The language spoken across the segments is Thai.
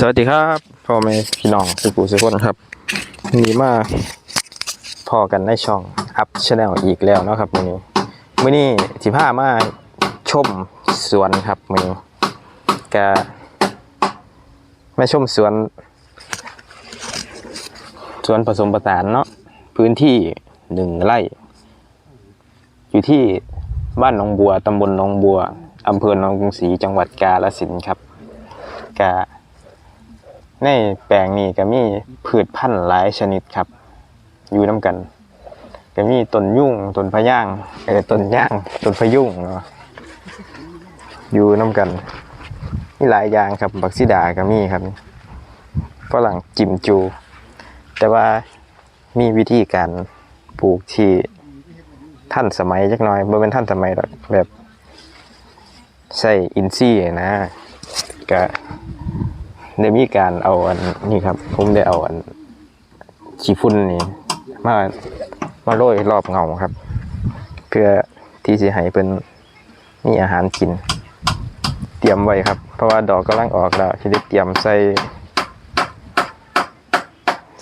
สวัสดีครับพ่อแม่พี่น้องสุกุสุกคนครับวันนี้มาพอกันในช่องอัพชาแนลอีกแล้วนะครับวันนี้มื้อนี้สิพามาชมสวนครับมื้อนี้กะมาชมสวน สวนผสมผสานเนาะพื้นที่หนึ่งไร่ อยู่ที่บ้านหนองบัวตำบลหนองบัวอำเภอหนองกรุงศรีจังหวัดกาฬสินธุ์ครับกะ ในแปลงนี้ก็มีพืชพันธุ์หลายชนิดครับ อยู่น้กัน ก็มีต้นยุ่งต้นพะย่างเออต้นย่างต้นพะยุ่งเนาะอยู่น้กันมีหลายอย่างครับบักซิดาก็มีครับฝรั่งจิมจู แต่ว่ามีวิธีการปลูกที่ท่านสมัยจักน่อยบ่เป็นท่านสมัยหรอกแบบใส่อินซี่นะก็ ได้มีการเอาอันนี่ครับ ผมได้เอาอันขี้ฝุ่นนี่มามาโรยรอบเงาครับ เพื่อที่สิให้เป็นมีอาหารกิน เตรียมไว้ครับ เพราะว่าดอกกำลังออกแล้วจะได้เตรียมใส่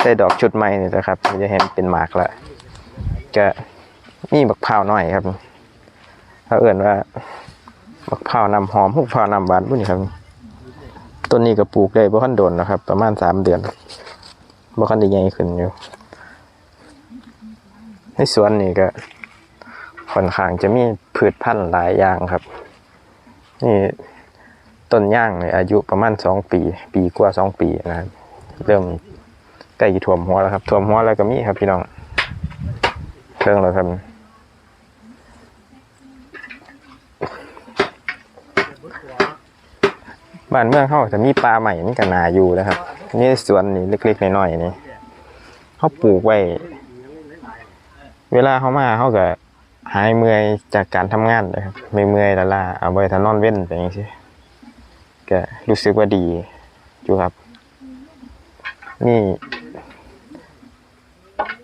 ใส่ดอกชุดใหม่นี่นะครับจะเห็นเป็นหมากแล้วจะมีบักพร้าวหน่อยครับเขาเอื่นว่าบักพร้าวนำหอมพวกพร้าวนำหวานพวกนี้ครับ ต้นนี้ก็ปลูกได้บ่คันโดนนะครับ ประมาณสามเดือนบ่คันได้ใหญ่ขึ้นอยู่ ในสวนนี่ก็ค่อนข้างจะมีพืชพันธุ์หลายอย่างครับ นี่ต้นย่างเนี่ยอายุประมาณสองปี ปีกว่าสองปีนะครับเริ่มใกล้จะท่วมหัวแล้วครับท่วมหัวแล้วก็มีครับพี่น้องเครื่องแล้วครับ บ้านเมืองเขาจะมีปลาใหม่นี่ก็นาอยู่นะครับ นี่สวนนี่เล็กๆน้อยๆนี่เขาปลูกไว้ เวลาเขามาเขาก็หายเมื่อยจากการทำงานเลยครับไม่เมื่อยและล่าเอาไว้ทานอนเว้นอย่างนี้สิก็รู้สึกว่าดีอยู่ครับ นี่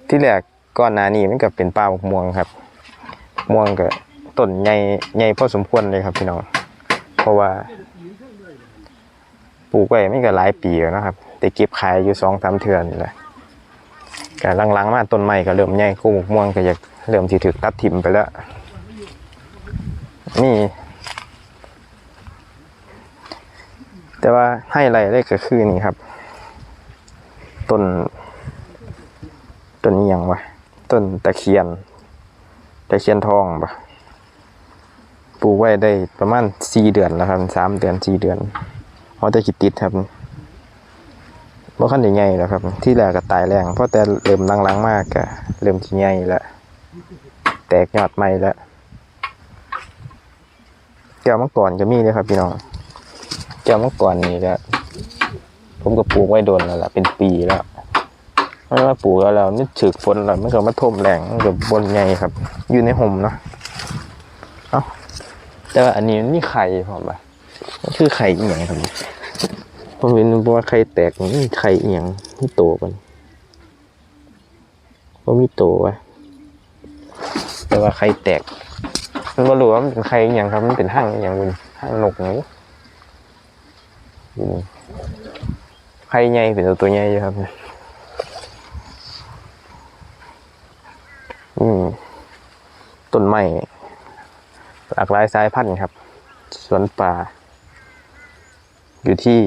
ที่แรกก่อนหน้านี้มันก็เป็นป่าม่วงครับ ม่วงก็ต้นใหญ่ใหญ่พอสมควรเลยครับพี่น้องเพราะว่า ปลูกไว้ไม่ก็หลายปีแล้วนะครับ แต่เก็บขายอยู่สองสามเทือนนี่แหละก็หลังๆมาต้นไม้ก็เริ่มใหญ่กู้บักม่วงก็อยากเริ่มที่ถึกตัดถิ่มไปแล้วนี่ แต่ว่าให้ไรเลยก็คือนี่ครับต้นต้นนี้ยังวะต้นตะเคียนตะเคียนทองปะปลูกไว้ได้ประมาณสี่เดือนแล้วครับสามเดือนสี่เดือน เพราะจะคิดติดครับบ่ขั้นใหญ่แล้วครับ ที่แรกก็ตายแรงเพราะแต่เริ่มลังๆมากก็เริ่มที่ใหญ่แล้วแตกยอดใหม่แล้วแก้วมังกรก็มีเลยครับพี่น้องแก้วมังกรนี่ก็ผมก็ปลูกไว้โดนแล้วล่ะเป็นปีแล้วไมันมาปลูกแล้วเรานี่ถึกฝนแล้วมันก็มาท่วมแรงมันก็บนไงครับ อยู่ในห่มเนาะเอ้าแต่ว่าอันนี้มันมีไข่พร้อมปะ คือไข่เอียงครับผมเห็นบอกว่าไข่แตกนี่ไข่เอียงที่โตกันว่ามีโตวะแต่ว่าไข่แตก มันบ่รู้ว่ามันเป็นไข่เอียงครับ มันเป็นห้างอียงเป็นห้างนกนี่นี่ไข่ใหญ่เป็นตัวตัวใหญ่อยู่ครับอืมต้นไม้หลากหลายสายพันธุ์ครับ สวนป่า อยู่ที่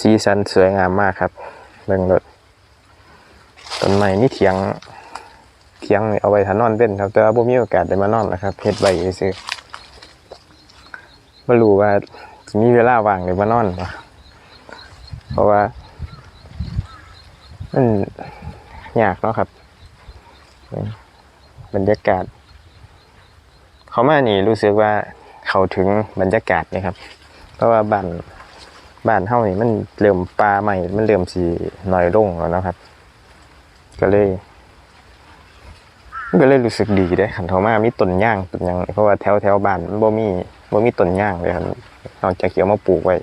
สีสันสวยงามมากครับเบิ่งรถต้นไม้นี่เถียงเถียงเอาไว้ทานอนเป็นครับ แต่ว่าบ่มีโอกาสได้มานอนนะครับเฮ็ดไว้ซื่อบ่รู้ว่าสิมีเวลาว่างได้มานอนเพราะว่ามันยากเนาะครับบรรยากาศ เขามานี่รู้สึกว่า เขาถึงบรรยากาศเลยครับ เพราะว่าบ้านบ้านเฮานี่มันเริ่มปลาใหม่ มันเริ่มสีน้อยลงแล้วนะครับ ก็เลยก็เลยรู้สึกดีได้ขันเขามามีต้นย่างต้นหยังเพราะว่าแถวแถวบ้านมันบ่มีบ่มีต้นย่างเลยครับนอกจากเกี่ยวมาปลูกไว้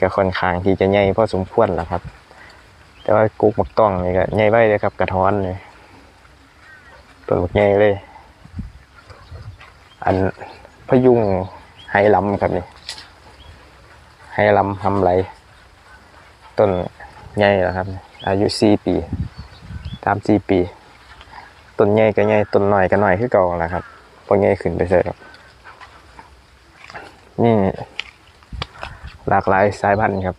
ก็ค่อนข้างที่จะใหญ่พอสมควรแล้วครับ แต่ว่ากุ๊กมักต้องนี่ก็ใหญ่ไว้เลยครับ กระท้อนเลยต้นบักใหญ่เลย อัน พยุงไหลำครับนี่ให้ลำทำไรต้นใหญ่แล้วครับ อายุสี่ปีตามสี่ปีต้นใหญ่ก็ใหญ่ต้นหน้อยก็น้อยคือเก่าแหละครับพอใหญ่ขึ้นไปใส่ครับนี่หลากหลายสายพันธุ์ครับ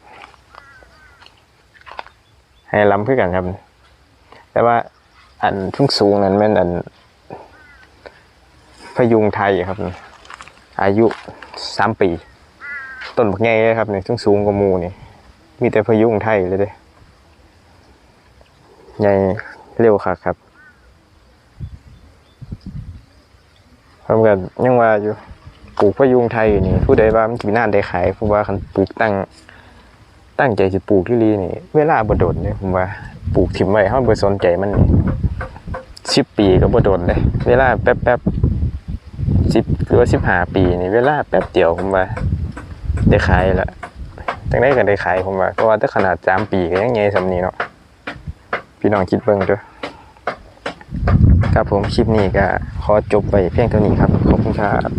ให้ลำคือกันครับ แต่ว่าอันทุ่งสูงนั้นแม่นอันพยุงไทยครับ อายุสามปี ต้นบักใหญ่เลยครับนี่ทุ่งสูงกว่ามูนี่ มีแต่พยุงไทยเลยเด้ใหญ่เร็วคักครับพร้อมกันยังว่าอยู่ปลูกพยุงไทยนี่ผู้ใดว่ามันสินานได้ขายเพราะว่าคันปลูกตั้งตั้งใจจะปลูกที่ลีนี่ เวลาบ่โดนเลยผมว่าปลูกถิ่มไว้เฮาบ่สนใจมันนี่สิบปีก็บ่โดนเลย เวลาแป๊บแป๊บ สิบหรือว่าสิบห้าปีนี่เวลาแป๊บเดียวผมว่าได้ขายและจังได้กันได้ขายผมว่าเพราะว่าถ้าขนาดสามปีก็ยังไงสำนีเนาะพี่น้องคิดเบิ่งด้วยครับผมคลิปนี้ก็ขอจบไปเพียงเท่านี้ครับขอบคุณครับ